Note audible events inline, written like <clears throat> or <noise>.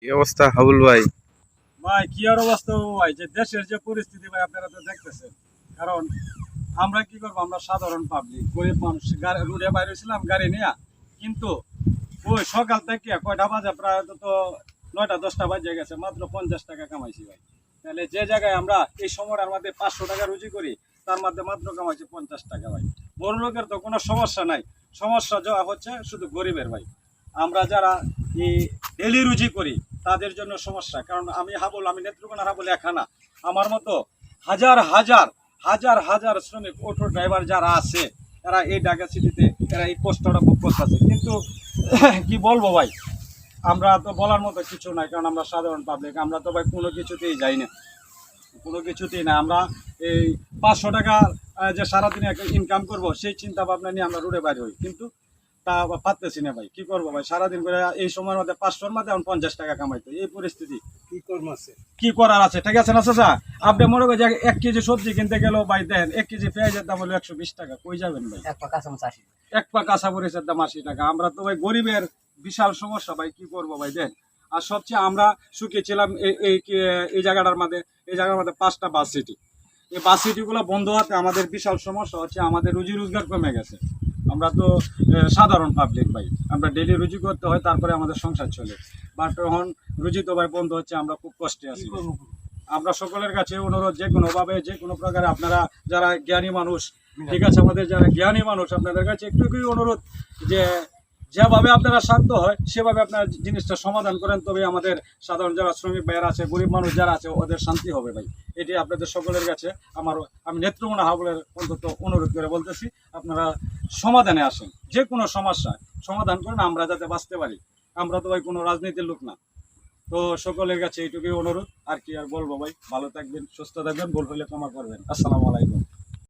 কি অবস্থা, হাবুল ভাই? ভাই, কি আর অবস্থা ভাই? যে দেশের যে পরিস্থিতি ভাই, আপনারা তো দেখতেছেন। কারণ, আমরা কি করব? আমরা সাধারণ পাবলিক গরিব মানুষ। রুডে বাইরে ছিলাম, গাড়ি নিয়ে। কিন্তু, ওই সকাল থেকে কয়টা বাজে? প্রায় তো নয়টা, দশটা বাজে গেছে। মাত্র পঞ্চাশ টাকা কামাইছি ভাই। তাহলে যে জায়গায় আমরা এই সময়টার মধ্যে পাঁচশো টাকা রুজি করি, তার মধ্যে মাত্র কামাইছি পঞ্চাশ টাকা ভাই। বড় লোকের তো কোনো সমস্যা নাই। সমস্যা যা হচ্ছে, শুধু গরিবের ভাই। আমরা যারা এই ডেলি রুজি করি তাদের জন্য সমস্যা। কারণ আমি হাবল, আমি নেত্রকোনা হাবল একা না আমার মতো হাজার হাজার হাজার হাজার শ্রমিক, অটো ড্রাইভার যারা আছে, এরা এই ঢাকা সিটিতে, এরা এই কষ্টটা ভোগ করতেছে কিন্তু, <clears throat> কি বলব ভাই? আমরা তো বলার মতো কিছু নাই, কারণ আমরা সাধারণ পাবলিক আমরা তো ভাই কোনো কিছুতেই যাই না। কোনো কিছুতেই না। আমরা এই পাঁচশো টাকা যে সারাদিনে ইনকাম করব, সেই চিন্তা ভাবনা নিয়ে আমরা রোডে বাইরে হই। কিন্তু তা পারতেছি না ভাই কি করব ভাই? সারাদিন করে এই সময়ের মধ্যে পাঁচশোর মধ্যে এখন পঞ্চাশ টাকা কামাইতো এই পরিস্থিতি। কি করব আছে? কি করার আছে? ঠিক আছে না চাচা? আপনি মনে করেন যে এক কেজি সবজি কিনতে গেলেও ভাই দেন এক কেজি পেঁয়াজের দাম হলো একশো বিশ টাকা কই যাবেন ভাই? এক পা এক কাঁচা মরিচের দাম আশি টাকা। আমরা তো ভাই গরিবের বিশাল সমস্যা ভাই কি করব ভাই দেন? আর সবচেয়ে আমরা সুখেছিলাম এই এই এই জায়গাটার মধ্যে এই জায়গার মধ্যে পাঁচটা বাস সিটি। এই বাস সিটিগুলো বন্ধ হওয়াতে আমাদের বিশাল সমস্যা হচ্ছে আমাদের রুজি রোজগার কমে গেছে। আমরা তো সাধারণ পাবলিক ভাই। আমরা ডেলি রুজি করতে হয় তারপরে আমাদের সংসার চলে। বাট এখন রুজি তো ভাই বন্ধ হচ্ছে আমরা খুব কষ্টে আছি। আমরা সকলের কাছে অনুরোধ যে কোনোভাবে যে কোনো প্রকারে আপনারা যারা জ্ঞানী মানুষ ঠিক আছে আমাদের যারা জ্ঞানী মানুষ আপনাদের কাছে একটু একটু অনুরোধ যে যেভাবে আপনারা শান্ত হয়, সেভাবে আপনারা জিনিসটা সমাধান করেন তবে আমাদের সাধারণ যারা শ্রমিক ভাইয়েরা আছে, গরিব মানুষ যারা আছে, ওদের শান্তি হবে ভাই। এটি আপনাদের সকলের কাছে আমার, আমি নেত্রমোনা হাবলের অন্তত অনুরোধ করে বলতেছি, আপনারা সমাধানে আসেন। যে কোনো সমস্যা, সমাধান করেন, আমরা যাতে বাঁচতে পারি। আমরা তো ভাই কোনো রাজনীতির লোক না। তো সকলের কাছে এইটুকুই অনুরোধ, আর কি আর বলব ভাই, ভালো থাকবেন, সুস্থ থাকবেন, ভুল হলে ক্ষমা করবেন। আসসালামু আলাইকুম।